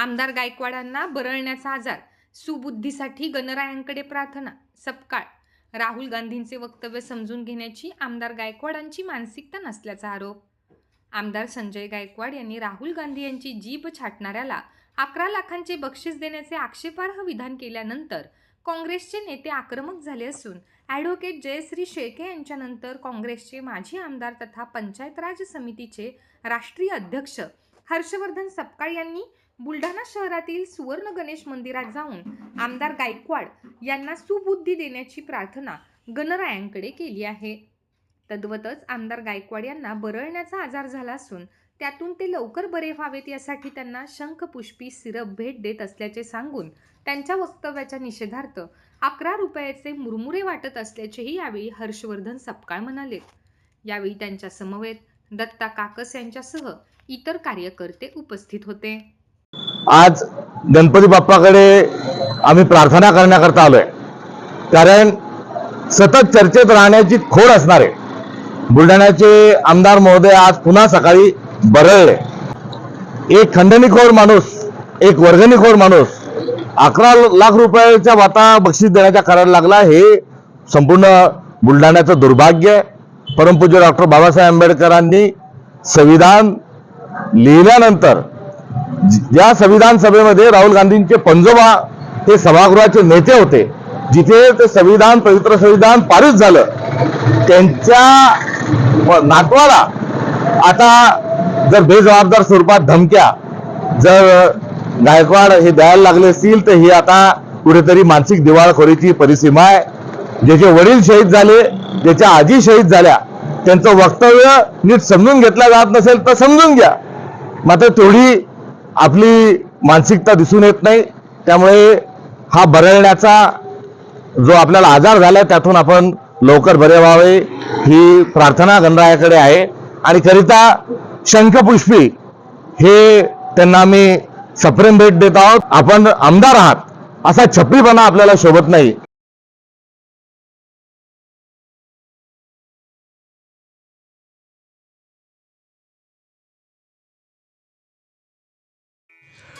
आमदार गायकवाडांना बरळण्याचा आजार सुबुद्धीसाठी गणरायांकडे प्रार्थना सपकाळ. राहुल गांधींचे वक्तव्य समजून घेण्याची आमदार गायकवाडांची मानसिकता नसल्याचा आरोप. आमदार संजय गायकवाड यांनी राहुल गांधी यांची जीभ छाटणाऱ्याला अकरा लाखांचे बक्षीस देण्याचे आक्षेपार्ह विधान केल्यानंतर काँग्रेसचे नेते आक्रमक झाले असून ॲडव्होकेट जयश्री शेळके यांच्यानंतर काँग्रेसचे माजी आमदार तथा पंचायत राज समितीचे राष्ट्रीय अध्यक्ष हर्षवर्धन सपकाळ यांनी बुलढाणा शहरातील सुवर्ण गणेश मंदिरात जाऊन आमदार गायकवाड यांना सुबुद्धी देण्याची प्रार्थना गणरायांकडे केली आहे. तद्वतच आमदार गायकवाड यांना बरळण्याचा आजार झाला असून त्यातून ते लवकर बरे व्हावेत यासाठी त्यांना शंखपुष्पी सिरप भेट देत असल्याचे सांगून त्यांच्या वक्तव्याच्या निषेधार्थ अकरा रुपयाचे मुरमुरे वाटत असल्याचेही यावेळी हर्षवर्धन सपकाळ म्हणाले. यावेळी त्यांच्या समवेत दत्ता काकस यांच्यासह इतर कार्यकर्ते उपस्थित होते. आज गणपती बाप्पाकडे आम्ही प्रार्थना करण्याकरता आलोय. कारण सतत चर्चेत राहण्याची खोड असणार आहे बुलढाण्याचे आमदार महोदय आज पुन्हा सकाळी बरळले. एक खंडणीखोर माणूस एक वर्गणीखोर माणूस अकरा लाख रुपयाच्या वाता बक्षीस देण्याच्या करायला लागला हे संपूर्ण बुलढाण्याचं दुर्भाग्य. आहे परमपूज्य डॉक्टर बाबासाहेब आंबेडकरांनी संविधान लिहिल्यानंतर ज्या संविधान सभेमध्ये राहुल गांधींचे पंजोबा हे सभागृहाचे नेते होते जिथे ते संविधान पवित्र संविधान पारित झालं त्यांच्या नातवाला आता जर बेजबाबदार स्वरूपात धमक्या जर गायकवाड हे द्यायला लागले असतील तर ही आता कुठेतरी मानसिक दिवाळखोरीची परिसीमा आहे. ज्याचे वडील शहीद झाले ज्याच्या आजी शहीद झाल्या त्यांचं वक्तव्य नीट समजून घेतलं जात नसेल तर समजून घ्या. मात्र तेवढी आपली मानसिकता दिसून येत नाही. त्यामुळे हा बरळण्याचा जो आपल्याला आजार झाला त्यातून आपण लवकर बरे व्हावे ही प्रार्थना गणरायाकडे आहे. आणि करिता शंखपुष्पी हे त्यांना आम्ही सप्रेम भेट देत आहोत. आपण आमदार आहात असा छपरीपणा आपल्याला शोभत नाही.